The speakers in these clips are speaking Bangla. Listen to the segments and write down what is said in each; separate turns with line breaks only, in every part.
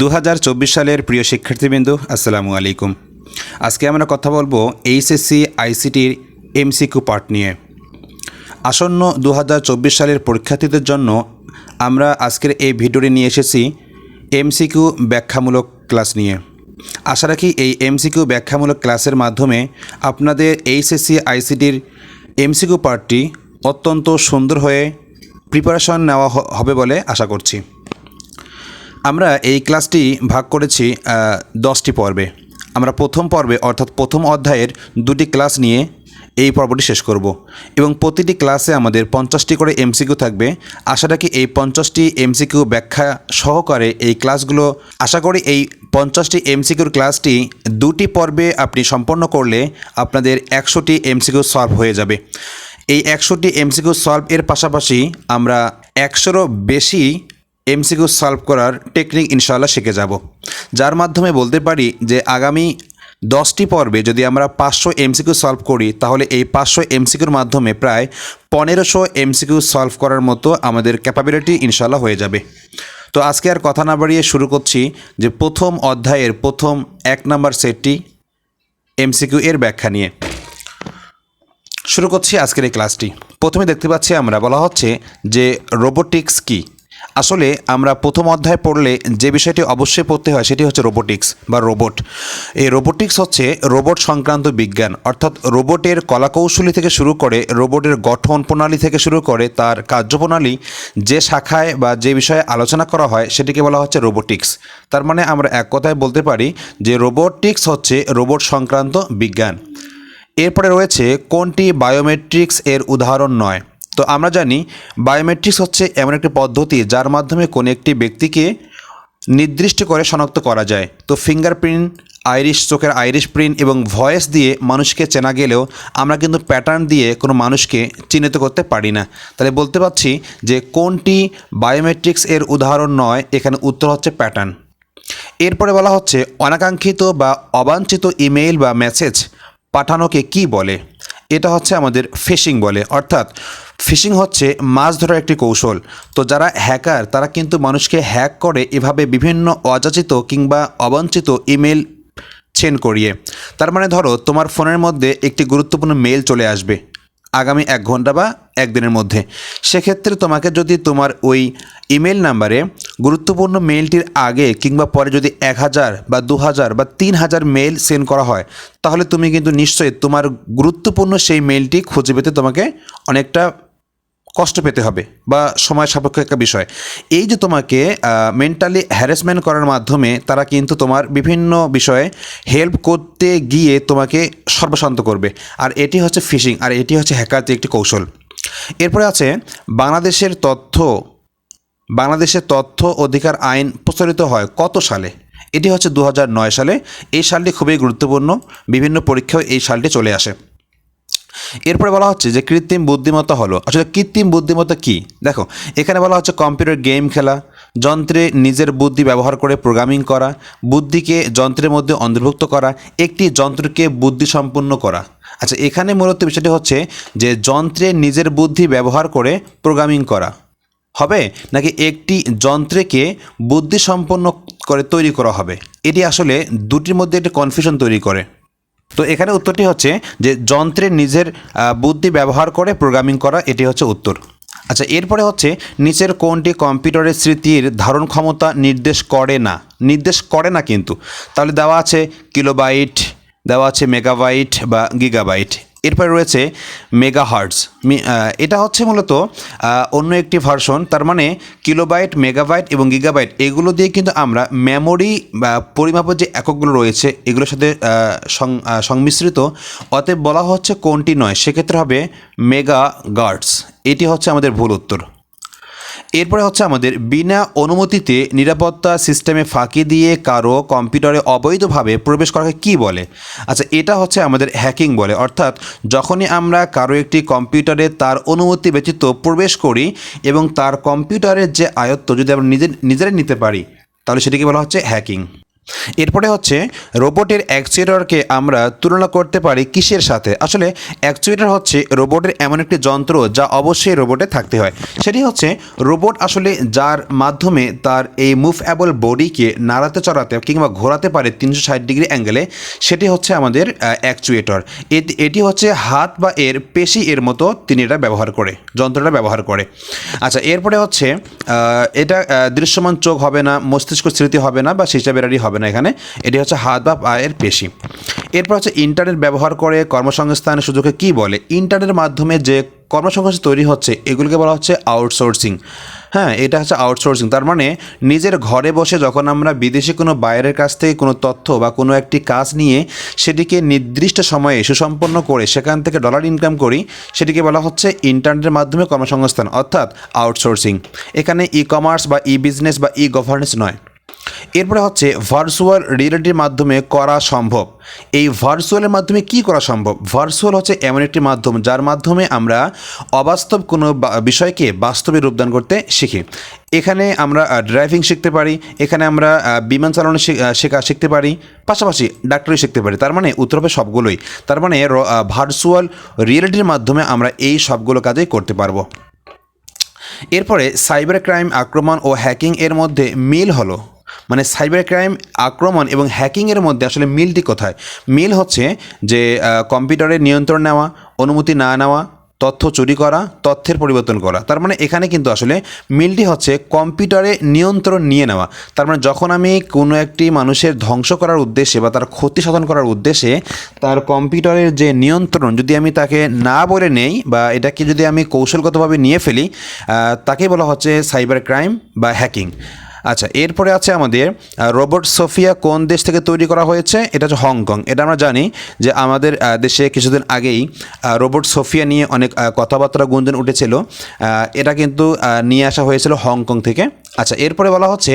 দু হাজার চব্বিশ সালের প্রিয় শিক্ষার্থীবৃন্দ, আসসালামু আলাইকুম। আজকে আমরা কথা বলব এইচএসসি, আইসিটির এমসিকিউ পার্ট নিয়ে। আসন্ন দু হাজার চব্বিশ সালের পরীক্ষার্থীদের জন্য আমরা আজকের এই ভিডিওটি নিয়ে এসেছি এমসিকিউ ব্যাখ্যামূলক ক্লাস নিয়ে। আশা রাখি এই এমসিকিউ ব্যাখ্যামূলক ক্লাসের মাধ্যমে আপনাদের এইচএসসি, আইসিটির এমসিকিউ পার্টটি অত্যন্ত সুন্দর হয়ে প্রিপারেশন নেওয়া হবে বলে আশা করছি। আমরা এই ক্লাসটি ভাগ করেছি দশটি পর্বে। আমরা প্রথম পর্বে, অর্থাৎ প্রথম অধ্যায়ের দুটি ক্লাস নিয়ে এই পর্বটি শেষ করব। এবং প্রতিটি ক্লাসে আমাদের পঞ্চাশটি করে এমসিকিউ থাকবে। আশা রাখি এই পঞ্চাশটি এমসিকিউ ব্যাখ্যা সহকারে এই ক্লাসগুলো, আশা করি এই পঞ্চাশটি এমসিকিউর ক্লাসটি দুটি পর্বে আপনি সম্পন্ন করলে আপনাদের একশোটি এমসিকিউ সলভ হয়ে যাবে। এই একশোটি এমসিকিউ সলভ এর পাশাপাশি আমরা একশোরও বেশি এমসিকিউ সলভ করার টেকনিক ইনশাআল্লাহ শিখে যাব। যার মাধ্যমে বলতে পারি যে আগামী দশটি পর্বে যদি আমরা পাঁচশো এমসিকিউ সলভ করি, তাহলে এই পাঁচশো এমসিকিউর মাধ্যমে প্রায় পনেরোশো এমসিকিউ সলভ করার মতো আমাদের ক্যাপাবিলিটি ইনশাআল্লাহ হয়ে যাবে। তো আজকে আর কথা না বাড়িয়ে শুরু করছি যে প্রথম অধ্যায়ের প্রথম এক নাম্বার সেটটি এমসিকিউ এর ব্যাখ্যা নিয়ে। শুরু করছি আজকের এই ক্লাসটি। প্রথমে দেখতে পাচ্ছি আমরা, বলা হচ্ছে যে রোবোটিক্স কি? আসলে আমরা প্রথম অধ্যায় পড়লে যে বিষয়টি অবশ্যই পড়তে হয় সেটি হচ্ছে রোবোটিক্স বা রোবট এই রোবোটিক্স হচ্ছে রোবট সংক্রান্ত বিজ্ঞান, অর্থাৎ রোবটের কলাকৌশলী থেকে শুরু করে রোবটের গঠন প্রণালী থেকে শুরু করে তার কার্যপ্রণালী যে শাখায় বা যে বিষয়ে আলোচনা করা হয় সেটিকে বলা হচ্ছে রোবোটিক্স তার মানে আমরা এক কথায় বলতে পারি যে রোবোটিক্স হচ্ছে রোবট সংক্রান্ত বিজ্ঞান। এরপরে রয়েছে কোনটি বায়োমেট্রিক্স এর উদাহরণ নয়? তো আমরা জানি বায়োমেট্রিক্স হচ্ছে এমন একটি পদ্ধতি যার মাধ্যমে কোনো একটি ব্যক্তিকে নির্দিষ্ট করে শনাক্ত করা যায়। তো ফিঙ্গারপ্রিন্ট আইরিশ চোখের আইরিশ প্রিন্ট এবং ভয়েস দিয়ে মানুষকে চেনা গেলেও আমরা কিন্তু প্যাটার্ন দিয়ে কোনো মানুষকে চিহ্নিত করতে পারি না। তাহলে বলতে পারছি যে কোনটি বায়োমেট্রিক্স এর উদাহরণ নয়, এখানে উত্তর হচ্ছে প্যাটার্ন এরপরে বলা হচ্ছে অনাকাঙ্ক্ষিত বা অবাঞ্ছিত ইমেইল বা মেসেজ পাঠানোকে কি বলে? এটা হচ্ছে আমাদের ফিশিং বলে। অর্থাৎ ফিশিং হচ্ছে মাছ ধরার একটি কৌশল। তো যারা হ্যাকার, তারা কিন্তু মানুষকে হ্যাক করে এভাবে বিভিন্ন অযাচিত কিংবা অবাঞ্ছিত ইমেল চেন করিয়ে। তার মানে ধরো, তোমার ফোনের মধ্যে একটি গুরুত্বপূর্ণ মেল চলে আসবে আগামী এক ঘণ্টা বা একদিনের মধ্যে। সেক্ষেত্রে তোমাকে যদি তোমার ওই ইমেল নাম্বারে গুরুত্বপূর্ণ মেলটির আগে কিংবা পরে যদি এক হাজার বা দু হাজার বা তিন হাজার মেল সেন্ড করা হয়, তাহলে তুমি কিন্তু নিশ্চয়ই তোমার গুরুত্বপূর্ণ সেই মেলটি খুঁজে পেতে তোমাকে অনেকটা কষ্ট পেতে হবে বা সময় সাপেক্ষ একটা বিষয়। এই যে তোমাকে মেন্টালি হ্যারাসমেন্ট করার মাধ্যমে তারা কিন্তু তোমার বিভিন্ন বিষয়ে হেল্প করতে গিয়ে তোমাকে সর্বশান্ত করবে। আর এটি হচ্ছে ফিশিং আর এটি হচ্ছে হ্যাকারদের একটি কৌশল। এরপরে আছে, বাংলাদেশের তথ্য বাংলাদেশের তথ্য অধিকার আইন প্রচলিত হয় কত সালে? এটি হচ্ছে দু হাজার নয় সালে। এই সালটি খুবই গুরুত্বপূর্ণ। বিভিন্ন পরীক্ষায় এই সালটি চলে আসে। এরপরে বলা হচ্ছে যে কৃত্রিম বুদ্ধিমত্তা হলো। আসলে কৃত্রিম বুদ্ধিমত্তা কি? দেখো, এখানে বলা হচ্ছে কম্পিউটার গেম খেলা, যন্ত্রে নিজের বুদ্ধি ব্যবহার করে প্রোগ্রামিং করা, বুদ্ধিকে যন্ত্রের মধ্যে অন্তর্ভুক্ত করা, একটি যন্ত্রকে বুদ্ধি সম্পন্ন করা। আচ্ছা এখানে মূলত বিষয়টি হচ্ছে যে যন্ত্রে নিজের বুদ্ধি ব্যবহার করে প্রোগ্রামিং করা। হবে? নাকি একটি যন্ত্রকে বুদ্ধি সম্পন্ন করে তৈরি করা হবে? এটি আসলে দুটির মধ্যে একটি কনফিউশন তৈরি করে। তো এখানে উত্তরটি হচ্ছে যে যন্ত্রের নিজের বুদ্ধি ব্যবহার করে প্রোগ্রামিং করা, এটি হচ্ছে উত্তর। আচ্ছা এরপরে হচ্ছে নিচের কোনটি কম্পিউটারের স্মৃতির ধারণ ক্ষমতা নির্দেশ করে না? নির্দেশ করে না কিন্তু। তাহলে দেওয়া আছে কিলোবাইট, দেওয়া আছে মেগাবাইট বা গিগাবাইট এরপরে রয়েছে মেগা মেগাহার্টস এটা হচ্ছে মূলত অন্য একটি ভার্সন তার মানে কিলোবাইট মেগাবাইট এবং গিগাবাইট এগুলো দিয়ে কিন্তু আমরা মেমোরি বা পরিমাপের যে এককগুলো রয়েছে, এগুলোর সাথে সংমিশ্রিত, অতএব বলা হচ্ছে কোনটি নয়। সেক্ষেত্রে হবে মেগা গার্ডস এটি হচ্ছে আমাদের ভুল উত্তর। এরপরে হচ্ছে আমাদের বিনা অনুমতিতে নিরাপত্তা সিস্টেমে ফাঁকি দিয়ে কারও কম্পিউটারে অবৈধভাবে প্রবেশ করাকে কি বলে? আচ্ছা এটা হচ্ছে আমাদের হ্যাকিং বলে। অর্থাৎ যখনই আমরা কারও একটি কম্পিউটারে তার অনুমতি ব্যতীত প্রবেশ করি এবং তার কম্পিউটারের যে আয়ত্ত যদি আমরা নিজের নিজেরাই নিতে পারি, তাহলে সেটিকে বলা হচ্ছে হ্যাকিং। এরপরে হচ্ছে, রোবটের অ্যাকচুয়েটরকে আমরা তুলনা করতে পারি কিসের সাথে? আসলে অ্যাকচুয়েটর হচ্ছে রোবটের এমন একটি যন্ত্র যা অবশ্যই রোবটে থাকতে হয়। সেটি হচ্ছে, রোবট আসলে যার মাধ্যমে তার এই মুভ অ্যাবল বডিকে নাড়াতে চড়াতে কিংবা ঘোরাতে পারে তিনশো ষাট ডিগ্রি অ্যাঙ্গেলে, সেটি হচ্ছে আমাদের অ্যাকচুয়েটর এটি হচ্ছে হাত বা এর পেশি এর মতো তিনি এটা ব্যবহার করে, যন্ত্রটা ব্যবহার করে। আচ্ছা এরপরে হচ্ছে এটা দৃশ্যমান চোখ হবে না, মস্তিষ্ক স্মৃতি হবে না বা সিসা বেরারি হবে না এখানে। এটি হচ্ছে হাত বা পায়ের পেশি। এরপর হচ্ছে ইন্টারনেট ব্যবহার করে কর্মসংস্থানের সুযোগে কি বলে? ইন্টারনেটের মাধ্যমে যে কর্মসংস্থান তৈরি হচ্ছে, এগুলোকে বলা হচ্ছে আউটসোর্সিং হ্যাঁ এটা হচ্ছে আউটসোর্সিং তার মানে নিজের ঘরে বসে যখন আমরা বিদেশি কোনো বাইরের কাছ থেকে কোনো তথ্য বা কোনো একটি কাজ নিয়ে সেটিকে নির্দিষ্ট সময়ে সুসম্পন্ন করে সেখান থেকে ডলার ইনকাম করি, সেটিকে বলা হচ্ছে ইন্টারনেটের মাধ্যমে কর্মসংস্থান, অর্থাৎ আউটসোর্সিং এখানে ই কমার্স বা ই বিজনেস বা ই গভর্নেন্স নয়। এরপরে হচ্ছে ভার্চুয়াল রিয়েলিটির মাধ্যমে করা সম্ভব। এই ভার্চুয়ালের মাধ্যমে কি করা সম্ভব? ভার্চুয়াল হচ্ছে এমন একটি মাধ্যম যার মাধ্যমে আমরা অবাস্তব কোনো বিষয়কে বাস্তবে রূপদান করতে শিখি। এখানে আমরা ড্রাইভিং শিখতে পারি, এখানে আমরা বিমান চালানো শেখা, শিখতে পারি, পাশাপাশি ডাক্তারি শিখতে পারি। তার মানে উত্তর হবে সবগুলোই। তার মানে ভার্চুয়াল রিয়েলিটির মাধ্যমে আমরা এই সবগুলো কাজই করতে পারব। এরপরে সাইবার ক্রাইম আক্রমণ ও হ্যাকিং এর মধ্যে মিল হলো। মানে সাইবার ক্রাইম আক্রমণ এবং হ্যাকিংয়ের মধ্যে আসলে মিলটি কোথায়? মিল হচ্ছে যে কম্পিউটারের নিয়ন্ত্রণ নেওয়া, অনুমতি না নেওয়া, তথ্য চুরি করা, তথ্যের পরিবর্তন করা। তার মানে এখানে কিন্তু আসলে মিলটি হচ্ছে কম্পিউটারে নিয়ন্ত্রণ নিয়ে নেওয়া। তার মানে যখন আমি কোনো একটি মানুষের ধ্বংস করার উদ্দেশ্যে বা তার ক্ষতি সাধন করার উদ্দেশ্যে তার কম্পিউটারের যে নিয়ন্ত্রণ, যদি আমি তাকে না বলে নেই বা এটাকে যদি আমি কৌশলগতভাবে নিয়ে ফেলি তাকে বলা হচ্ছে সাইবার ক্রাইম বা হ্যাকিং। আচ্ছা এরপরে আছে আমাদের রোবট সোফিয়া কোন দেশ থেকে তৈরি করা হয়েছে? এটা হচ্ছে হংকং। এটা আমরা জানি যে আমাদের দেশে কিছুদিন আগেই রোবট সোফিয়া নিয়ে অনেক কথাবার্তা গুঞ্জন উঠেছিল। এটা কিন্তু নিয়ে আসা হয়েছিল হংকং থেকে। আচ্ছা এরপরে বলা হচ্ছে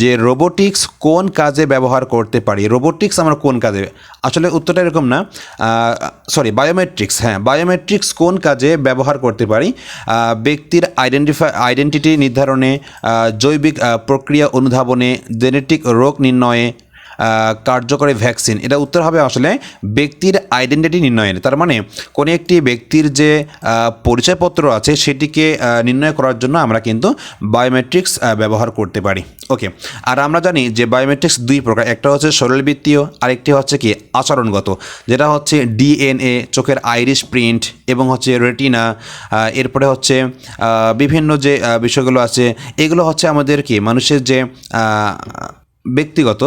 যে রোবোটিক্স কোন কাজে ব্যবহার করতে পারি? রোবোটিক্স আমরা কোন কাজে? আসলে উত্তরটা এরকম না। সরি বায়োমেট্রিক্স হ্যাঁ বায়োমেট্রিক্স কোন কাজে ব্যবহার করতে পারি? ব্যক্তির আইডেন্টিফাই আইডেন্টিটি নির্ধারণে জৈবিক প্রক্রিয়া অনুধাবনে জেনেটিক রোগ নির্ণয়ে কার্যকরী ভ্যাকসিন এটা উত্তর হবে আসলে ব্যক্তির আইডেন্টিটি নির্ণয়ের। তার মানে কোনো একটি ব্যক্তির যে পরিচয়পত্র আছে সেটিকে নির্ণয় করার জন্য আমরা কিন্তু বায়োমেট্রিক্স ব্যবহার করতে পারি। ওকে, আর আমরা জানি যে বায়োমেট্রিক্স দুই প্রকার। একটা হচ্ছে শরীরবৃত্তীয়, আরেকটি হচ্ছে কি আচরণগত, যেটা হচ্ছে ডিএনএ চোখের আইরিশ প্রিন্ট এবং হচ্ছে রেটিনা এরপরে হচ্ছে বিভিন্ন যে বিষয়গুলো আছে, এগুলো হচ্ছে আমাদের কি মানুষের যে ব্যক্তিগত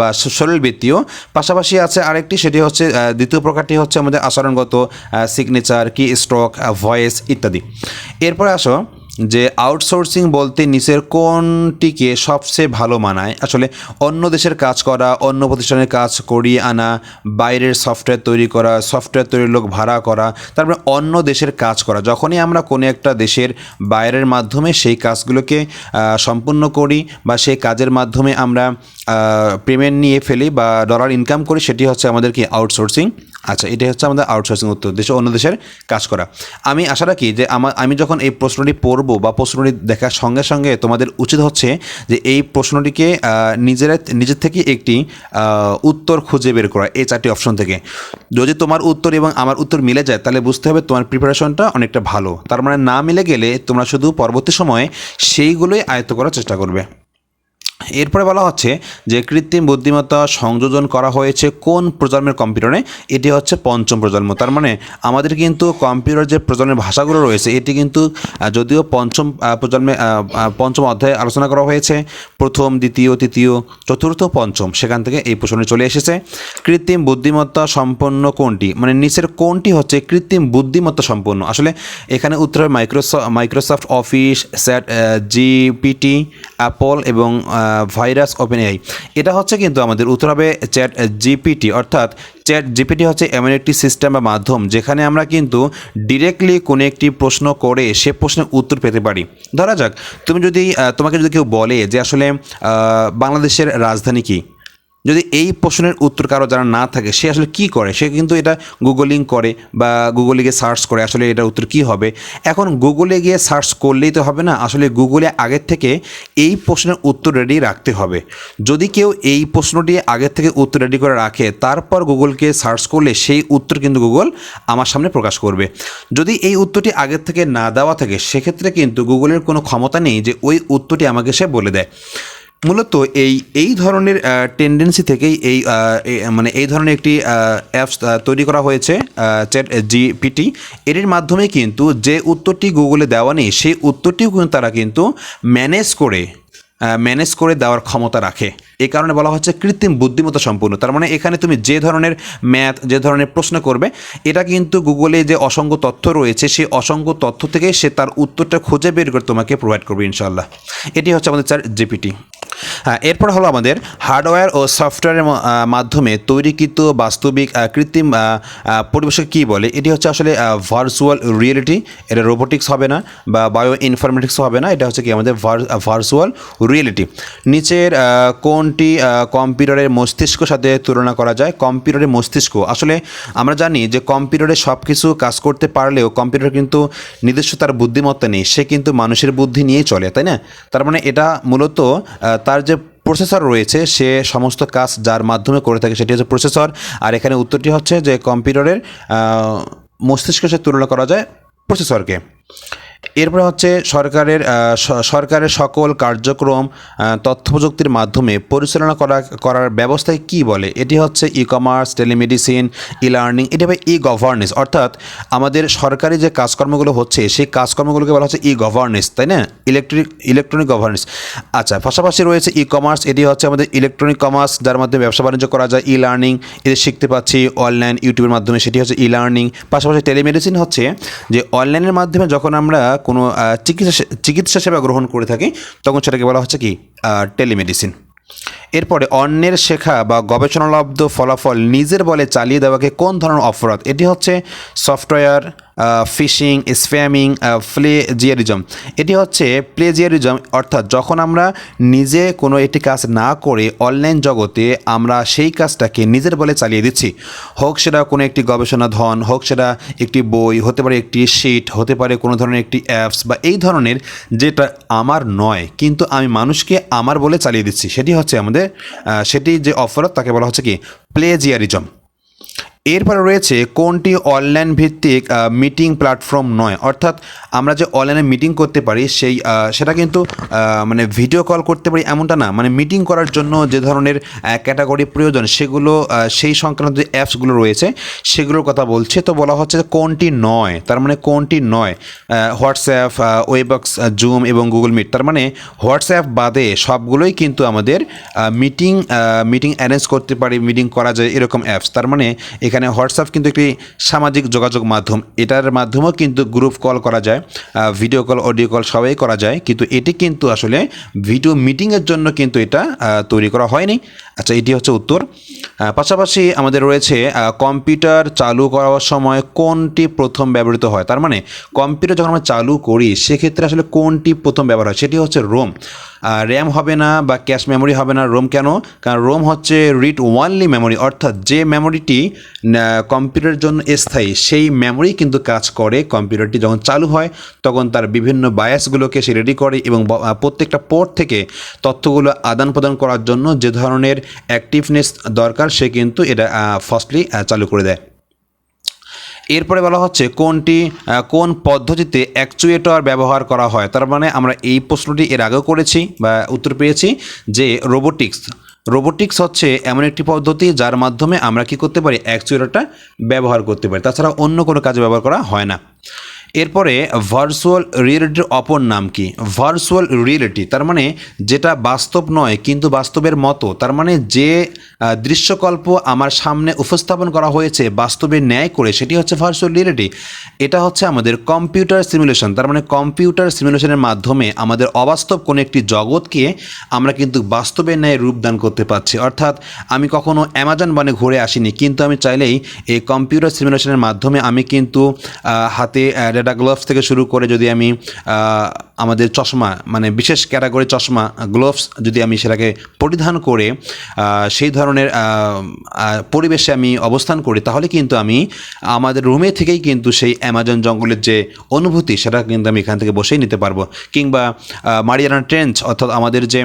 বা শরীর শরীরবৃত্তীয় পাশাপাশি আছে আরেকটি, সেটি হচ্ছে দ্বিতীয় প্রকারটি হচ্ছে আমাদের আচরণগত সিগনেচার কি স্ট্রোক ভয়েস ইত্যাদি। এরপরে আসো যে আউটসোর্সিং বলতে নিচের কোনটিকে সবচেয়ে ভালো মানায়? আসলে অন্য দেশের কাজ করা, অন্য প্রতিষ্ঠানের কাজ করিয়ে আনা, বাইরের সফটওয়্যার তৈরি করা সফটওয়্যার তৈরির লোক ভাড়া করা, তারপরে অন্য দেশের কাজ করা। যখনই আমরা কোনো একটা দেশের বাইরের মাধ্যমে সেই কাজগুলোকে সম্পূর্ণ করি বা সেই কাজের মাধ্যমে আমরা পেমেন্ট নিয়ে ফেলি বা ডলার ইনকাম করি, সেটি হচ্ছে আমাদের কি আউটসোর্সিং আচ্ছা এটাই হচ্ছে আমাদের আউটসোর্সিং উত্তর দেশে অন্য দেশের কাজ করা। আমি আশা রাখি যে আমার আমি যখন এই প্রশ্নটি পড়ব বা প্রশ্নটি দেখার সঙ্গে সঙ্গে তোমাদের উচিত হচ্ছে যে এই প্রশ্নটিকে নিজেরা নিজের থেকে একটি উত্তর খুঁজে বের করা এই চারটি অপশন থেকে। যদি তোমার উত্তর এবং আমার উত্তর মিলে যায়, তাহলে বুঝতে হবে তোমার প্রিপারেশনটা অনেকটা ভালো। তার মানে না মিলে গেলে তোমরা শুধু পরবর্তী সময়ে সেইগুলোই আয়ত্ত করার চেষ্টা করবে। এরপরে বলা হচ্ছে যে কৃত্রিম বুদ্ধিমত্তা সংযোজন করা হয়েছে কোন প্রজন্মের কম্পিউটারে? এটি হচ্ছে পঞ্চম প্রজন্ম। তার মানে আমাদের কিন্তু কম্পিউটার যে প্রজন্মের ভাষাগুলো রয়েছে, এটি কিন্তু যদিও পঞ্চম প্রজন্মে পঞ্চম অধ্যায়ে আলোচনা করা হয়েছে, প্রথম, দ্বিতীয়, তৃতীয়, চতুর্থ, পঞ্চম, সেখান থেকে এই প্রশ্নটি চলে এসেছে। কৃত্রিম বুদ্ধিমত্তা সম্পন্ন কোনটি? মানে নিচের কোনটি হচ্ছে কৃত্রিম বুদ্ধিমত্তা সম্পন্ন? আসলে এখানে উত্তর হবে Microsoft Microsoft office chat GPT Apple এবং ভাইরাস ওপেন এআই এটা হচ্ছে কিন্তু আমাদের উত্তর হবে চ্যাট জিপিটি, অর্থাৎ চ্যাট জিপিটি হচ্ছে এমন একটি সিস্টেম বা মাধ্যম যেখানে আমরা কিন্তু ডিরেক্টলি কোনো একটি প্রশ্ন করে সে প্রশ্নের উত্তর পেতে পারি। ধরা যাক, তুমি যদি তোমাকে যদি কেউ বলে যে আসলে বাংলাদেশের রাজধানী কী? যদি এই প্রশ্নের উত্তর কারও জানা না থাকে, সে আসলে কি করে? সে কিন্তু এটা গুগলিং করে বা গুগলে গিয়ে সার্চ করে আসলে এটার উত্তর কি হবে। এখন গুগলে গিয়ে সার্চ করলেই তো হবে না, আসলে গুগলে আগের থেকে এই প্রশ্নের উত্তর রেডি রাখতে হবে। যদি কেউ এই প্রশ্নটি আগের থেকে উত্তর রেডি করে রাখে, তারপর গুগলকে সার্চ করলে সেই উত্তর কিন্তু গুগল আমার সামনে প্রকাশ করবে। যদি এই উত্তরটি আগের থেকে না দেওয়া থাকে, সেক্ষেত্রে কিন্তু গুগলের কোনো ক্ষমতা নেই যে ওই উত্তরটি আমাকে সে বলে দেয়। মূলত এই এই ধরনের টেন্ডেন্সি থেকেই এই মানে এই ধরনের একটি অ্যাপস তৈরি করা হয়েছে চ্যাট জিপিটি এটির মাধ্যমে কিন্তু যে উত্তরটি গুগলে দেওয়া নেই, সেই উত্তরটিও কিন্তু তারা কিন্তু ম্যানেজ করে ম্যানেজ করে দেওয়ার ক্ষমতা রাখে। এই কারণে বলা হচ্ছে কৃত্রিম বুদ্ধিমত্তা সম্পূর্ণ। তার মানে এখানে তুমি যে ধরনের ম্যাথ যে ধরনের প্রশ্ন করবে এটা কিন্তু গুগলে যে অসংখ্য তথ্য রয়েছে সেই অসংখ্য তথ্য থেকে সে তার উত্তরটা খুঁজে বের করে তোমাকে প্রোভাইড করবে ইনশাল্লাহ এটি হচ্ছে আমাদের চার জিপিটি হ্যাঁ এরপর হলো আমাদের হার্ডওয়্যার ও সফটওয়্যারের মাধ্যমে তৈরিকৃত বাস্তবিক কৃত্রিম পরিবেশকে কী বলে? এটি হচ্ছে আসলে ভার্চুয়াল রিয়েলিটি এটা রোবোটিক্স হবে না বা বায়ো ইনফরমেটিক্স হবে না। এটা হচ্ছে কি আমাদের ভার্চুয়াল রিয়েলিটি নিচের আহ, কোনটি কম্পিউটারের মস্তিষ্কের সাথে তুলনা করা যায়? কম্পিউটারের মস্তিষ্ক। আসলে আমরা জানি যে কম্পিউটারে সব কিছু কাজ করতে পারলেও কম্পিউটার কিন্তু নিজস্ব তার বুদ্ধিমত্তা নেই। সে কিন্তু মানুষের বুদ্ধি নিয়েই চলে, তাই না? তার মানে এটা মূলত তার যে প্রসেসর রয়েছে, সে সমস্ত কাজ যার মাধ্যমে করে থাকে সেটি হচ্ছে প্রসেসর। আর এখানে উত্তরটি হচ্ছে যে কম্পিউটারের মস্তিষ্কের সাথে তুলনা করা যায় প্রসেসরকে। এরপরে হচ্ছে সরকারের সরকারের সকল কার্যক্রম তথ্য প্রযুক্তির মাধ্যমে পরিচালনা করা, করার ব্যবস্থায় কি বলে? এটি হচ্ছে e commerce telemedicine e learning এটি হবে ই গভর্নেন্স অর্থাৎ আমাদের সরকারি যে কাজকর্মগুলো হচ্ছে, সেই কাজকর্মগুলোকে বলা হচ্ছে ই গভর্নেন্স তাই না? Electric, electronic governance. আচ্ছা পাশাপাশি রয়েছে ই কমার্স এটি হচ্ছে আমাদের ইলেকট্রনিক কমার্স, যার মাধ্যমে ব্যবসা বাণিজ্য করা যায় ই লার্নিং এটি শিখতে পাচ্ছি অনলাইন, ইউটিউবের মাধ্যমে, সেটি হচ্ছে ই লার্নিং পাশাপাশি টেলিমেডিসিন হচ্ছে যে, অনলাইনের মাধ্যমে যখন আমরা কোনো চিকিৎসা চিকিৎসা সেবা গ্রহণ করে থাকি, তখন সেটাকে বলা হচ্ছে কি টেলিমেডিসিন। এরপরে অন্যের শেখা বা গবেষণালব্ধ ফলাফল নিজের বলে চালিয়ে দেওয়াকে কোন ধরনের অপরাধ? এটি হচ্ছে সফটওয়্যার ফিশিং স্প্যামিং প্লেজিয়ারিজম এটি হচ্ছে প্লেজিয়ারিজম অর্থাৎ যখন আমরা নিজে কোনো একটি কাজ না করে অনলাইন জগতে আমরা সেই কাজটাকে নিজের বলে চালিয়ে দিচ্ছি। হোক সেটা কোনো একটি গবেষণা ধন, হোক সেটা একটি বই, হতে পারে একটি শিট হতে পারে কোনো ধরনের একটি অ্যাপস বা এই ধরনের যেটা আমার নয়, কিন্তু আমি মানুষকে আমার বলে চালিয়ে দিচ্ছি। সেটি হচ্ছে আমাদের সেটি যে অপরাধ তাকে বলা হচ্ছে কি? প্লেজিয়ারিজম এরপরে রয়েছে কোনটি অনলাইন ভিত্তিক মিটিং প্ল্যাটফর্ম নয়। অর্থাৎ আমরা যে অনলাইনে মিটিং করতে পারি, সেই সেটা কিন্তু মানে ভিডিও কল করতে পারি এমনটা না। মানে মিটিং করার জন্য যে ধরনের ক্যাটাগরি প্রয়োজন, সেগুলো সেই সংক্রান্ত যে অ্যাপসগুলো রয়েছে, সেগুলোর কথা বলছে। তো বলা হচ্ছে কোনটি নয়, তার মানে কোনটি নয় হোয়াটসঅ্যাপ ওয়েবক্স জুম এবং গুগল মিট তার মানে হোয়াটসঅ্যাপ বাদে সবগুলোই কিন্তু আমাদের মিটিং মিটিং অ্যারেঞ্জ করতে পারি মিটিং করা যায় এরকম অ্যাপস তার মানে এখানে হোয়াটসঅ্যাপ কিন্তু একটি সামাজিক যোগাযোগ মাধ্যম। এটার মাধ্যমেও কিন্তু গ্রুপ কল করা যায় ভিডিও কল অডিও কল সবাই করা যায়। কিন্তু এটি কিন্তু আসলে ভিডিও মিটিংয়ের জন্য কিন্তু এটা তৈরি করা হয়নি। আচ্ছা এটি হচ্ছে উত্তর। পাশাপাশি আমাদের রয়েছে কম্পিউটার চালু করার সময় কোনটি প্রথম ব্যবহৃত হয়? তার মানে কম্পিউটার যখন আমরা চালু করি, সেক্ষেত্রে আসলে কোনটি প্রথম ব্যবহার হয়? সেটি হচ্ছে রোম র্যাম হবে না বা ক্যাশ মেমোরি হবে না। রোম কেন? কারণ রোম হচ্ছে রিড ওয়ানলি মেমোরি অর্থাৎ যে মেমোরিটি কম্পিউটারের জন্য স্থায়ী। সেই মেমোরি কিন্তু কাজ করে কম্পিউটারটি যখন চালু হয়, তখন তার বিভিন্ন বায়াসগুলোকে সে রেডি করে এবং প্রত্যেকটা পোর্ট থেকে তথ্যগুলো আদান প্রদান করার জন্য যে ধরনের অ্যাক্টিভনেস দরকার, সে কিন্তু এটা ফার্স্টলি চালু করে দেয়। এরপরে বলা হচ্ছে কোনটি কোন পদ্ধতিতে অ্যাকচুয়েটর ব্যবহার করা হয়? তার মানে আমরা এই প্রশ্নটি এর আগেও করেছি বা উত্তর পেয়েছি যে রোবোটিক্স রোবোটিক্স হচ্ছে এমন একটি পদ্ধতি যার মাধ্যমে আমরা কি করতে পারি? অ্যাকচুয়েটরটা ব্যবহার করতে পারি। তাছাড়া অন্য কোনো কাজে ব্যবহার করা হয় না। এরপরে ভার্চুয়াল রিয়েলিটির অপর নাম কি? ভার্চুয়াল রিয়েলিটি তার মানে যেটা বাস্তব নয়, কিন্তু বাস্তবের মতো। তার মানে যে দৃশ্যকল্প আমার সামনে উপস্থাপন করা হয়েছে, বাস্তবে ন্যায় করে, সেটি হচ্ছে ভার্চুয়াল রিয়েলিটি এটা হচ্ছে আমাদের কম্পিউটার সিমুলেশন তার মানে কম্পিউটার সিমুলেশনের মাধ্যমে আমাদের অবাস্তব কোনো একটি জগৎকে আমরা কিন্তু বাস্তবের ন্যায় রূপদান করতে পারছি। অর্থাৎ আমি কখনো অ্যামাজন বনে ঘুরে আসিনি, কিন্তু আমি চাইলেই এই কম্পিউটার সিমুলেশনের মাধ্যমে আমি কিন্তু হাতে ডেটা গ্লোভস থেকে শুরু করে যদি আমি আমাদের চশমা মানে বিশেষ ক্যাটাগরি চশমা, গ্লোভস যদি আমি সেটাকে পরিধান করে সেই ধরনের পরিবেশে আমি অবস্থান করি, তাহলে কিন্তু আমি আমাদের রুমে থেকেই কিন্তু সেই অ্যামাজন জঙ্গলের যে অনুভূতি, সেটা কিন্তু আমি এখান থেকে বসেই নিতে পারব। কিংবা মারিয়ানা ট্রেঞ্চ অর্থাৎ আমাদের যে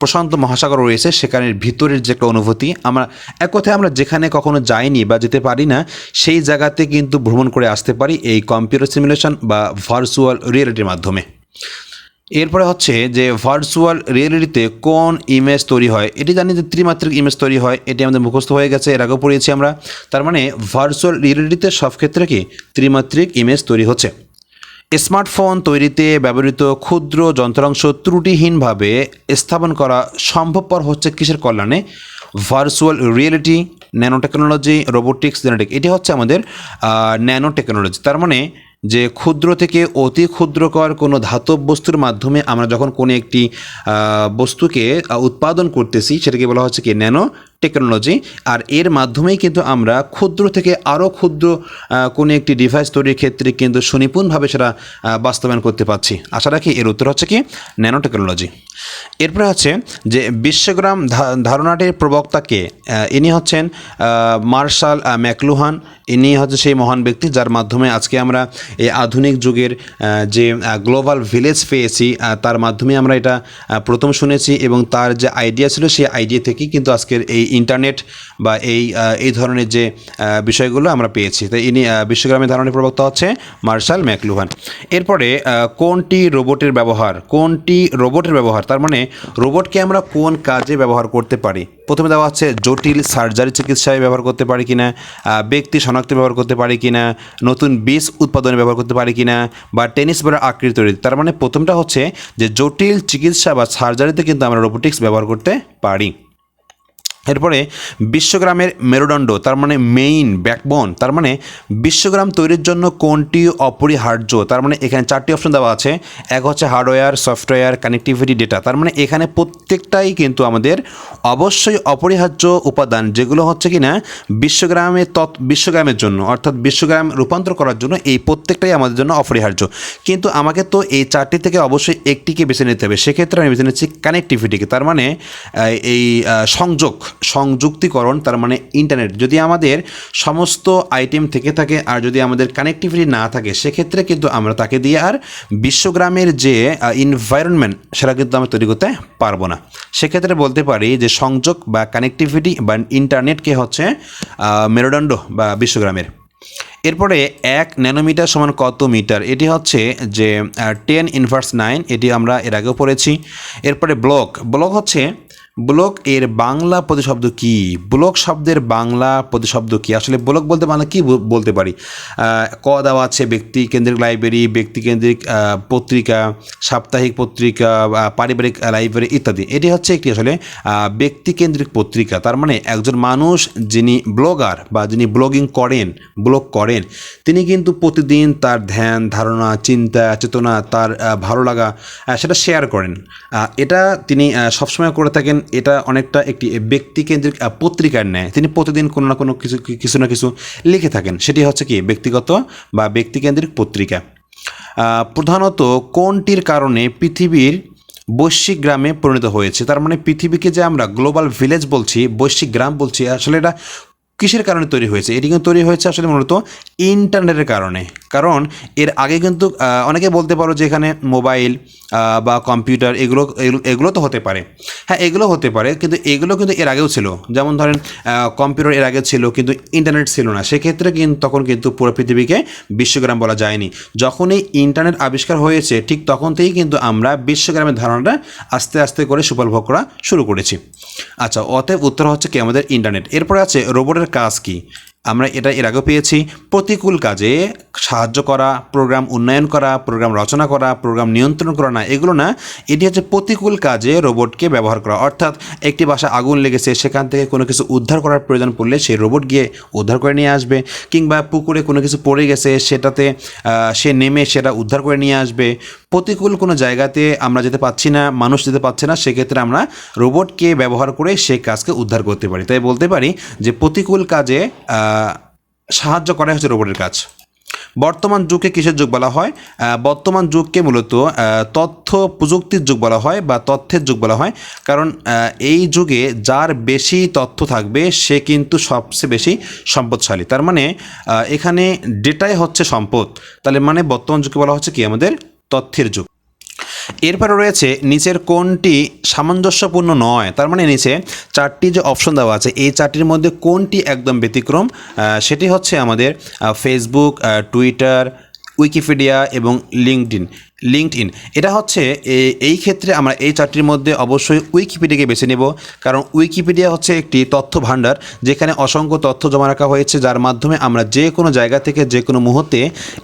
প্রশান্ত মহাসাগর রয়েছে, সেখানের ভিতরের যে একটা অনুভূতি, আমরা এক কথায় আমরা যেখানে কখনো যাইনি বা যেতে পারি না, সেই জায়গাতে কিন্তু ভ্রমণ করে আসতে পারি এই কম্পিউটার সিমুলেশন বা ভার্চুয়াল রিয়েলিটির মাধ্যমে। এরপরে হচ্ছে যে ভার্চুয়াল রিয়েলিটিতে কোন ইমেজ তৈরি হয়, এটি জানি যে ত্রিমাত্রিক ইমেজ তৈরি হয়, এটি আমাদের মুখস্থ হয়ে গেছে, এর আগেও পড়িয়েছি আমরা। তার মানে ভার্চুয়াল রিয়েলিটিতে সব ক্ষেত্রে কি ত্রিমাত্রিক ইমেজ তৈরি হচ্ছে। স্মার্টফোন তৈরিতে ব্যবহৃত ক্ষুদ্র যন্ত্রাংশ ত্রুটিহীনভাবে স্থাপন করা সম্ভবপর হচ্ছে কিসের কল্যাণে? Virtual reality nano technology robotics genetic এটি হচ্ছে আমাদের ন্যানো টেকনোলজি তার মানে যে ক্ষুদ্র থেকে অতি ক্ষুদ্রকর কোনো ধাতব বস্তুর মাধ্যমে আমরা যখন কোনো একটি বস্তুকে উৎপাদন করতেছি, সেটাকে বলা হচ্ছে কি? ন্যানো টেকনোলজি আর এর মাধ্যমেই কিন্তু আমরা ক্ষুদ্র থেকে আরও ক্ষুদ্র কোনো একটি ডিভাইস তৈরির ক্ষেত্রে কিন্তু সুনিপুণভাবে সেটা বাস্তবায়ন করতে পারছি। আশা রাখি এর উত্তর হচ্ছে কি? ন্যানো টেকনোলজি এরপরে হচ্ছে যে বিশ্বগ্রাম ধারণাটির প্রবক্তাকে ইনি হচ্ছেন মার্শাল ম্যাকলুহান। ইনি হচ্ছে সেই মহান ব্যক্তি যার মাধ্যমে আজকে আমরা এই আধুনিক যুগের যে গ্লোবাল ভিলেজ পেয়েছি তার মাধ্যমে আমরা এটা প্রথম শুনেছি এবং তার যে আইডিয়া ছিল সেই আইডিয়া থেকেই কিন্তু আজকের এই ইন্টারনেট বা এই এই ধরনের যে বিষয়গুলো আমরা পেয়েছি। তাই ইনি বিশ্বগ্রামের ধারণের প্রবক্তা হচ্ছে মার্শাল ম্যাকলুহান। এরপরে কোনটি রোবটের ব্যবহার, কোনটি রোবটের ব্যবহার, তার মানে রোবটকে আমরা কোন কাজে ব্যবহার করতে পারি? প্রথমে দেওয়া হচ্ছে জটিল সার্জারি চিকিৎসায় ব্যবহার করতে পারি কিনা ব্যক্তি শনাক্তে ব্যবহার করতে পারি কিনা, নতুন বীজ উৎপাদনে ব্যবহার করতে পারি কিনা বা টেনিস বলের আকৃতি তৈরি। তার মানে প্রথমটা হচ্ছে যে জটিল চিকিৎসা বা সার্জারিতে কিন্তু আমরা রোবোটিক্স ব্যবহার করতে পারি। এরপরে বিশ্বগ্রামের মেরুদণ্ড, তার মানে মেইন ব্যাকবোন তার মানে বিশ্বগ্রাম তৈরির জন্য কোনটি অপরিহার্য, তার মানে এখানে চারটি অপশন দেওয়া আছে। এক হচ্ছে হার্ডওয়্যার সফটওয়্যার কানেক্টিভিটি ডেটা তার মানে এখানে প্রত্যেকটাই কিন্তু আমাদের অবশ্যই অপরিহার্য উপাদান, যেগুলো হচ্ছে কি না বিশ্বগ্রামে তৎ, বিশ্বগ্রামের জন্য, অর্থাৎ বিশ্বগ্রাম রূপান্তর করার জন্য এই প্রত্যেকটাই আমাদের জন্য অপরিহার্য। কিন্তু আমাকে তো এই চারটি থেকে অবশ্যই একটিকে বেছে নিতে হবে, সেক্ষেত্রে আমি বেছে নিচ্ছি কানেক্টিভিটিকে তার মানে এই সংযোগ। সংযুক্তিকরণ, তার মানে ইন্টারনেট যদি আমাদের সমস্ত আইটেম থেকে থাকে আর যদি আমাদের কানেক্টিভিটি না থাকে, সেক্ষেত্রে কিন্তু আমরা তাকে দিয়ে আর বিশ্বগ্রামের যে ইনভায়রনমেন্ট সেটা কিন্তু আমরা তৈরি করতে পারব না। সেক্ষেত্রে বলতে পারি যে সংযোগ বা কানেক্টিভিটি বা ইন্টারনেটকে হচ্ছে মেরুদণ্ড বা বিশ্বগ্রামের। এরপরে এক ন্যানোমিটার সমান কত মিটার এটি হচ্ছে যে টেন ইনভার্স নাইন এটি আমরা এর আগেও পড়েছি। এরপরে ব্লক ব্লক হচ্ছে ব্লক এর বাংলা প্রতিশব্দ কি? ব্লক শব্দের বাংলা প্রতিশব্দ কি? আসলে ব্লক বলতে বাংলা কি বলতে পারি? ক দেওয়া আছে ব্যক্তি কেন্দ্রিক লাইব্রেরি, ব্যক্তি কেন্দ্রিক পত্রিকা, সাপ্তাহিক পত্রিকা পারিবারিক লাইব্রেরি ইত্যাদি। এটি হচ্ছে একটি আসলে ব্যক্তিকেন্দ্রিক পত্রিকা। তার মানে একজন মানুষ যিনি ব্লগার বা যিনি ব্লগিং করেন, ব্লগ করেন, তিনি কিন্তু প্রতিদিন তার ধ্যান, ধারণা, চিন্তা, চেতনা, তার ভালো লাগা সেটা শেয়ার করেন। এটা তিনি সবসময় করে থাকেন এটা অনেকটা একটি ব্যক্তিকেন্দ্রিক পত্রিকার ন্যায়। তিনি প্রতিদিন কোনো না কোনো কিছু কিছু না কিছু লিখে থাকেন। সেটি হচ্ছে কি, ব্যক্তিগত বা ব্যক্তিকেন্দ্রিক পত্রিকা। প্রধানত কোনটির কারণে পৃথিবীর বৈশ্বিক গ্রামে পরিণত হয়েছে? তার মানে পৃথিবীকে যে আমরা গ্লোবাল ভিলেজ বলছি, বৈশ্বিক গ্রাম বলছি, আসলে এটা কিসের কারণে তৈরি হয়েছে? এটি কিন্তু তৈরি হয়েছে আসলে মূলত ইন্টারনেটের কারণে। কারণ এর আগে কিন্তু অনেকে বলতে পারো যে এখানে মোবাইল বা কম্পিউটার এগুলো, এগুলো- তো হতে পারে। হ্যাঁ এগুলো হতে পারে, কিন্তু এগুলো কিন্তু এর আগেও ছিল। যেমন ধরেন কম্পিউটার এর আগে ছিল, কিন্তু ইন্টারনেট ছিল না। সেক্ষেত্রে কিন্তু তখন কিন্তু পুরো পৃথিবীকে বিশ্বগ্রাম বলা যায়নি। যখনই ইন্টারনেট আবিষ্কার হয়েছে, ঠিক তখন থেকেই কিন্তু আমরা বিশ্বগ্রামের ধারণাটা আস্তে আস্তে করে সুফলভোগ করা শুরু করেছি। আচ্ছা অতএব উত্তর হচ্ছে কি আমাদের ইন্টারনেট। এরপরে আছে রোবটের কাজ কি? আমরা এটা এর আগেও পেয়েছি। প্রতিকূল কাজে সাহায্য করা, প্রোগ্রাম উন্নয়ন করা, প্রোগ্রাম রচনা করা, প্রোগ্রাম নিয়ন্ত্রণ করা না, এগুলো না, এটি হচ্ছে প্রতিকূল কাজে রোবটকে ব্যবহার করা। অর্থাৎ একটি বাসা আগুন লেগেছে, সেখান থেকে কোনো কিছু উদ্ধার করার প্রয়োজন পড়লে সেই রোবট গিয়ে উদ্ধার করে নিয়ে আসবে। কিংবা পুকুরে কোনো কিছু পড়ে গেছে, সেটাতে সে নেমে সেটা উদ্ধার করে নিয়ে আসবে। প্রতিকূল কোনো জায়গাতে আমরা যেতে পাচ্ছি না, মানুষ যেতে পারছে না, সেক্ষেত্রে আমরা রোবটকে ব্যবহার করে সেই কাজকে উদ্ধার করতে পারি। তাই বলতে পারি যে প্রতিকূল কাজে সাহায্য করাই হচ্ছে রোবটের কাজ। বর্তমান যুগকে কিসের যুগ বলা হয়? বর্তমান যুগকে মূলত তথ্য প্রযুক্তির যুগ বলা হয় বা তথ্যের যুগ বলা হয়। কারণ এই যুগে যার বেশি তথ্য থাকবে, সে কিন্তু সবচেয়ে বেশি সম্পদশালী। তার মানে এখানে ডেটাই হচ্ছে সম্পদ। তাহলে মানে বর্তমান যুগে বলা হচ্ছে কি? আমাদের তথ্যের যুগ। এরপরে রয়েছে নিচের কোনটি সামঞ্জস্যপূর্ণ নয়, তার মানে নিচে চারটি যে অপশন দেওয়া আছে, এই চারটির মধ্যে কোনটি একদম ব্যতিক্রম? সেটি হচ্ছে আমাদের ফেসবুক টুইটার উইকিপিডিয়া এবং লিঙ্কডিন লিঙ্কড ইন এটা হচ্ছে এই ক্ষেত্রে আমরা এই চারটির মধ্যে অবশ্যই উইকিপিডিয়াকে বেছে নেব। কারণ উইকিপিডিয়া হচ্ছে একটি তথ্য ভাণ্ডার যেখানে অসংখ্য তথ্য জমা রাখা হয়েছে, যার মাধ্যমে আমরা যে কোনো জায়গা থেকে যে কোনো মুহূর্তে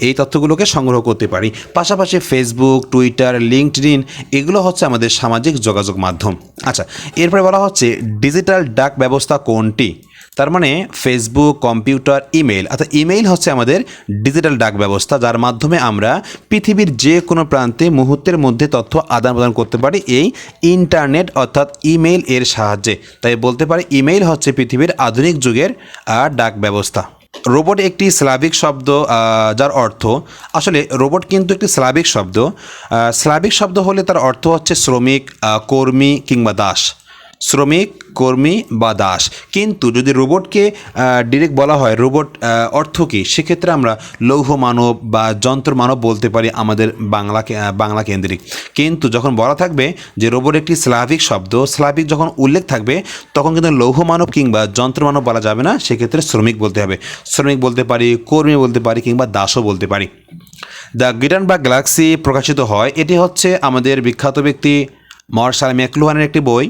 এই তথ্যগুলোকে সংগ্রহ করতে পারি। পাশাপাশি ফেসবুক, টুইটার লিঙ্কড ইন এগুলো হচ্ছে আমাদের সামাজিক যোগাযোগ মাধ্যম। আচ্ছা এরপরে বলা হচ্ছে ডিজিটাল ডাক ব্যবস্থা কোনটি? তার মানে ফেসবুক কম্পিউটার ইমেল অর্থাৎ ইমেইল হচ্ছে আমাদের ডিজিটাল ডাক ব্যবস্থা যার মাধ্যমে আমরা পৃথিবীর যে কোনো প্রান্তে মুহূর্তের মধ্যে তথ্য আদান প্রদান করতে পারি এই ইন্টারনেট অর্থাৎ ইমেইল এর সাহায্যে। তাই বলতে পারি ইমেইল হচ্ছে পৃথিবীর আধুনিক যুগের ডাক ব্যবস্থা। রোবট একটি স্লাভিক শব্দ যার অর্থ আসলে রোবট কিন্তু একটি স্লাভিক শব্দ আহ, স্লাভিক শব্দ হলে তার অর্থ হচ্ছে শ্রমিক কর্মী কিংবা দাস। শ্রমিক কর্মী বা দাস। কিন্তু যদি রোবটকে ডিরেক্ট বলা হয়, রোবট অর্থ কী? সেক্ষেত্রে আমরা লৌহ মানব বা যন্ত্র মানব বলতে পারি আমাদের বাংলা বাংলা কেন্দ্রিক। কিন্তু যখন বলা থাকবে যে রোবট একটি স্লাভিক শব্দ, স্লাভিক যখন উল্লেখ থাকবে, তখন কিন্তু লৌহ মানব কিংবা যন্ত্র মানব বলা যাবে না। সেক্ষেত্রে শ্রমিক বলতে হবে। শ্রমিক বলতে পারি, কর্মী বলতে পারি কিংবা দাসও বলতে পারি। দ্য গিটান বা গ্যালাক্সি প্রকাশিত হয়। এটি হচ্ছে আমাদের বিখ্যাত ব্যক্তি মর্সাল ম্যাকলুহানের একটি বই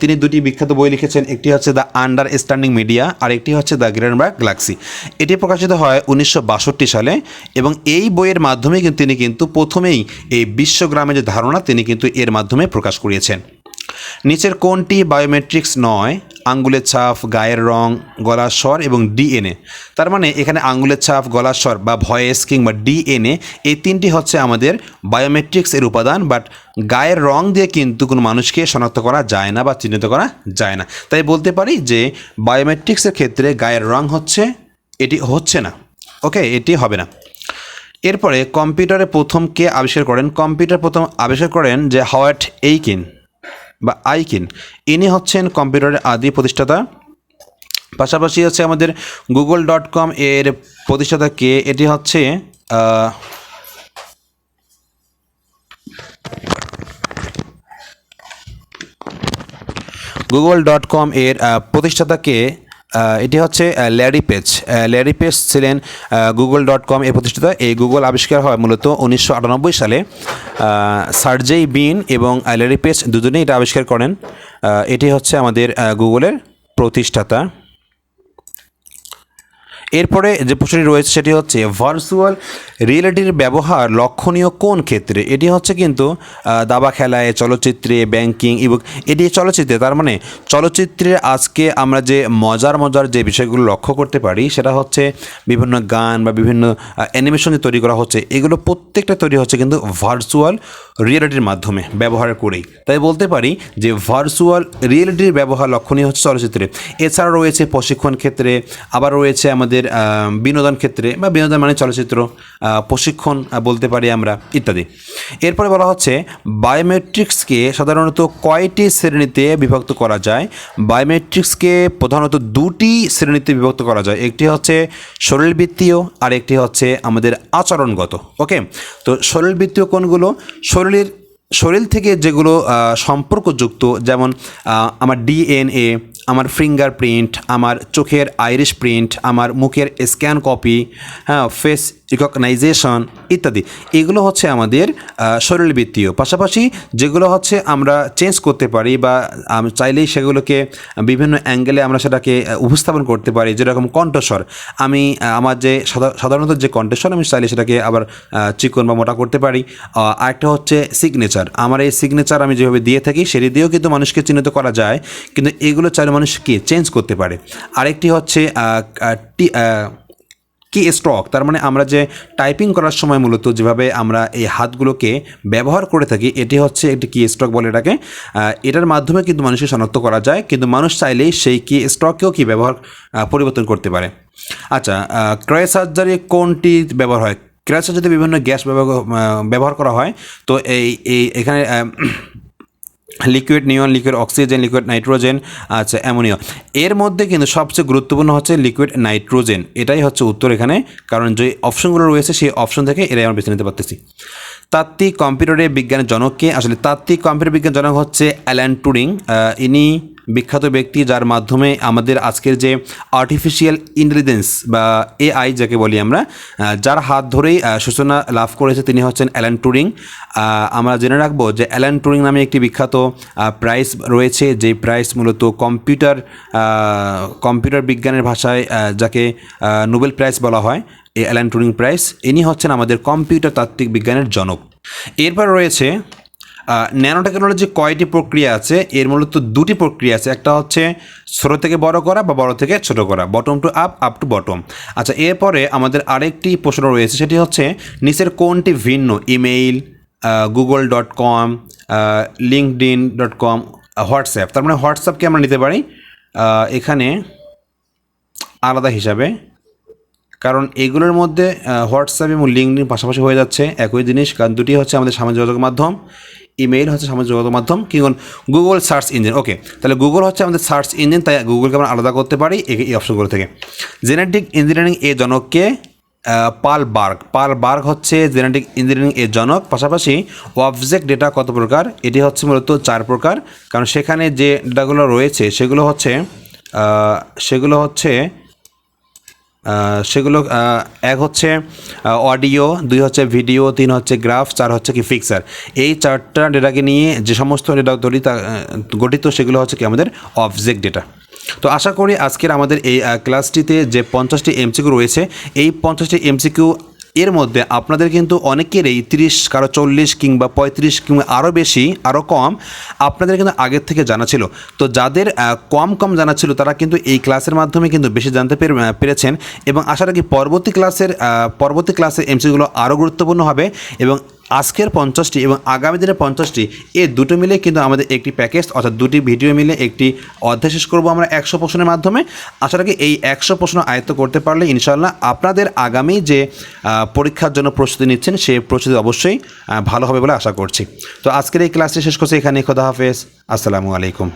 তিনি দুটি বিখ্যাত বই লিখেছেন, একটি হচ্ছে দ্য আন্ডার স্ট্যান্ডিং মিডিয়া আর একটি হচ্ছে দ্য গ্রেনবার্গ গ্যালাক্সি। এটি প্রকাশিত হয় উনিশশো বাষট্টি সালে এবং এই বইয়ের মাধ্যমে কিন্তু তিনি কিন্তু প্রথমেই এই বিশ্বগ্রামের যে ধারণা, তিনি কিন্তু এর মাধ্যমে প্রকাশ করিয়েছেন। নিচের কোনটি বায়োমেট্রিক্স নয়, আঙ্গুলের ছাপ, গায়ের রং, গলার স্বর এবং ডিএনএ তার মানে এখানে আঙ্গুলের ছাপ, গলার স্বর বা ভয়েস কিংবা ডিএনএ এই তিনটি হচ্ছে আমাদের বায়োমেট্রিক্স এর উপাদান বাট গায়ের রং দিয়ে কিন্তু কোনো মানুষকে শনাক্ত করা যায় না বা চিহ্নিত করা যায় না। তাই বলতে পারি যে বায়োমেট্রিক্সের ক্ষেত্রে গায়ের রং হচ্ছে, এটি হচ্ছে না। ওকে, এটি হবে না। এরপরে কম্পিউটারে প্রথম কে আবিষ্কার করেন? কম্পিউটার প্রথম আবিষ্কার করেন যে হাওয়ার্ড এইকিন। বা আইকিন। ইনি হচ্ছেন কম্পিউটারের আদি প্রতিষ্ঠাতা। পাশাপাশি হচ্ছে আমাদের গুগল ডট কম এর প্রতিষ্ঠাতা কে? এটি হচ্ছে গুগল ডট কম এর প্রতিষ্ঠাতা প্রতিষ্ঠাতাকে এটি হচ্ছে ল্যারি পেজ ল্যারি পেজ ছিলেন গুগল ডট কম এ প্রতিষ্ঠিত। এই গুগল আবিষ্কার হয় মূলত উনিশশো আটানব্বই সালে। সার্জেই বিন এবং ল্যারি পেজ দুজনেই এটা আবিষ্কার করেন। এটি হচ্ছে আমাদের গুগলের প্রতিষ্ঠাতা। এরপরে যে প্রশ্নটি রয়েছে সেটি হচ্ছে ভার্চুয়াল রিয়েলিটির ব্যবহার লক্ষণীয় কোন ক্ষেত্রে? এটি হচ্ছে কিন্তু দাবা খেলায়, চলচ্চিত্রে ব্যাংকিং এবং এটি চলচ্চিত্রে, তার মানে চলচ্চিত্রে আজকে আমরা যে মজার মজার যে বিষয়গুলো লক্ষ্য করতে পারি, সেটা হচ্ছে বিভিন্ন গান বা বিভিন্ন অ্যানিমেশন যে তৈরি করা হচ্ছে, এগুলো প্রত্যেকটা তৈরি হচ্ছে কিন্তু ভার্চুয়াল রিয়েলিটির মাধ্যমে ব্যবহার করেই। তাই বলতে পারি যে ভার্চুয়াল রিয়েলিটির ব্যবহার লক্ষণীয় হচ্ছে চলচ্চিত্রে। এছাড়া রয়েছে প্রশিক্ষণ ক্ষেত্রে, আবার রয়েছে আমাদের আহ, বিনোদন ক্ষেত্রে বা বিনোদন মানে চলচ্চিত্র প্রশিক্ষণ বলতে পারি আমরা ইত্যাদি। এরপরে বলা হচ্ছে বায়োমেট্রিক্সকে সাধারণত কয়টি শ্রেণীতে বিভক্ত করা যায়? বায়োমেট্রিক্সকে প্রধানত দুটি শ্রেণীতে বিভক্ত করা যায় একটি হচ্ছে শরীরবৃত্তীয় আর একটি হচ্ছে আমাদের আচরণগত ওকে? তো শরীরবৃত্তীয় কোনগুলো? শরীরের শরীর থেকে যেগুলো সম্পর্কযুক্ত যেমন আমার ডিএনএ আমার ফিঙ্গার প্রিন্ট আমার চোখের আইরিশ প্রিন্ট আমার মুখের স্ক্যান কপি হ্যাঁ ফেস রিকগনাইজেশন ইত্যাদি। এগুলো হচ্ছে আমাদের শরীরবৃত্তীয়। পাশাপাশি যেগুলো হচ্ছে আমরা চেঞ্জ করতে পারি বা চাইলেই সেগুলোকে বিভিন্ন অ্যাঙ্গেলে আমরা সেটাকে উপস্থাপন করতে পারি, যেরকম কণ্ঠস্বর। আমি আমার যে সাধা- সাধারণত যে কণ্ঠস্বর আমি চাইলে সেটাকে আবার চিকন বা মোটা করতে পারি। আরেকটা হচ্ছে সিগনেচার আমার এই সিগনেচার আমি যেভাবে দিয়ে থাকি, সেটি দিয়েও কিন্তু মানুষকে চিহ্নিত করা যায়। কিন্তু এগুলো চাইলে মানুষ কি? চেঞ্জ করতে পারে। আরেকটি হচ্ছে টি কি স্ট্রক তার মানে আমরা যে টাইপিং করার সময় মূলত যেভাবে আমরা এই হাতগুলোকে ব্যবহার করে থাকি, এটি হচ্ছে একটি কি স্ট্রক বলে এটাকে। এটার মাধ্যমে কিন্তু মানুষকে শনাক্ত করা যায়, কিন্তু মানুষ চাইলেই সেই কি স্ট্রককেও কি ব্যবহার পরিবর্তন করতে পারে। আচ্ছা ক্রয় সার্জারি কোনটি ব্যবহার হয়? ক্রয় সার্জারিতে বিভিন্ন গ্যাস ব্যবহার ব্যবহার করা হয়। তো এই এই, এখানে liquid neon, liquid oxygen, liquid nitrogen আচ্ছা অ্যামোনিয়া। এর মধ্যে কিন্তু সবচেয়ে গুরুত্বপূর্ণ হচ্ছে লিকুইড নাইট্রোজেন। এটাই হচ্ছে উত্তর এখানে, কারণ যে অপশনগুলো রয়েছে, সেই অপশন থেকে এরাই আমরা বেছে নিতে পারতেছি। তাত্ত্বিক কম্পিউটারে বিজ্ঞানের জনককে আসলে তাত্ত্বিক কম্পিউটার বিজ্ঞান জনক হচ্ছে অ্যালান টুরিং। ইনি বিখ্যাত ব্যক্তি যার মাধ্যমে আমাদের আজকের যে আর্টিফিশিয়াল ইন্টেলিজেন্স বা এআই যাকে বলি আমরা যার হাত ধরেই সূচনা লাভ করেছে তিনি হচ্ছেন অ্যালান টুরিং। আমরা জেনে রাখব যে অ্যালান টুরিং নামে একটি বিখ্যাত প্রাইস রয়েছে যে প্রাইস মূলত কম্পিউটার কম্পিউটার বিজ্ঞানের ভাষায় যাকে নোবেল প্রাইজ বলা হয়। এই অ্যালান টুরিং প্রাইস ইনি হচ্ছেন আমাদের কম্পিউটার তাত্ত্বিক বিজ্ঞানের জনক। এরপর রয়েছে ন্যানো টেকনোলজি কয়টি প্রক্রিয়া আছে? এর মূলত দুটি প্রক্রিয়া আছে। একটা হচ্ছে ছোটো থেকে বড় করা বা বড় থেকে ছোট করা bottom to up up to bottom আচ্ছা এরপরে আমাদের আরেকটি প্রশ্ন রয়েছে, সেটি হচ্ছে নিচের কোনটি ভিন্ন? Email Google dot com LinkedIn dot com WhatsApp. তার মানে হোয়াটসঅ্যাপকে আমরা নিতে পারি এখানে আলাদা হিসাবে। কারণ এগুলোর মধ্যে হোয়াটসঅ্যাপ এবং লিঙ্কডিন পাশাপাশি হয়ে যাচ্ছে একই জিনিস, কারণ দুটি হচ্ছে আমাদের সামাজিক যোগাযোগ মাধ্যম ইমেইল হচ্ছে সামাজিক যোগাযোগ মাধ্যম, কি গুগল সার্চ ইঞ্জিন ওকে তাহলে গুগল হচ্ছে আমাদের সার্চ ইঞ্জিন তাই গুগলকে আমরা আলাদা করতে পারি এই অপশনগুলো থেকে। জেনেটিক ইঞ্জিনিয়ারিং এ জনককে পাল বার্গ পাল বার্গ হচ্ছে জেনেটিক ইঞ্জিনিয়ারিং এর জনক, পাশাপাশি অবজেক্ট ডেটা কত প্রকার, এটি হচ্ছে মূলত চার প্রকার, কারণ সেখানে যে ডেটাগুলো রয়েছে, সেগুলো হচ্ছে সেগুলো হচ্ছে সেগুলো এক হচ্ছে অডিও, দুই হচ্ছে ভিডিও, তিন হচ্ছে গ্রাফ, চার হচ্ছে কি ফিক্সার। এই চারটা ডেটাকে নিয়ে যে সমস্ত ডেটা তৈরি গঠিত, সেগুলো হচ্ছে কি আমাদের অবজেক্ট ডেটা তো আশা করি আজকের আমাদের এই ক্লাসটিতে যে পঞ্চাশটি এমসিকিউ রয়েছে, এই পঞ্চাশটি এমসিকিউ এর মধ্যে আপনাদের কিন্তু অনেকেরই তিরিশ, কারও চল্লিশ কিংবা পঁয়ত্রিশ কিংবা আরও বেশি আরও কম আপনাদের কিন্তু আগের থেকে জানা ছিল। তো যাদের কম কম জানা ছিল, তারা কিন্তু এই ক্লাসের মাধ্যমে কিন্তু বেশি জানতে পেরে- পেরেছেন। এবং আশা রাখি পরবর্তী ক্লাসের পরবর্তী ক্লাসের এমসিগুলো আরও গুরুত্বপূর্ণ হবে এবং আজকের পঞ্চাশটি এবং আগামী দিনের পঞ্চাশটি, এ দুটো মিলে কিন্তু আমাদের একটি প্যাকেজ অর্থাৎ দুটি ভিডিও মিলে একটি অধ্যায় শেষ করব আমরা একশো প্রশ্নের মাধ্যমে। আশা রাখি এই একশো প্রশ্ন আয়ত্ত করতে পারলে ইনশাল্লাহ আপনাদের আগামী যে পরীক্ষার জন্য প্রস্তুতি নিচ্ছেন সেই প্রস্তুতি অবশ্যই ভালো হবে বলে আশা করছি। তো আজকের এই ক্লাসটি শেষ করছি এখানে খোদা হাফেজ। আসসালামু আলাইকুম।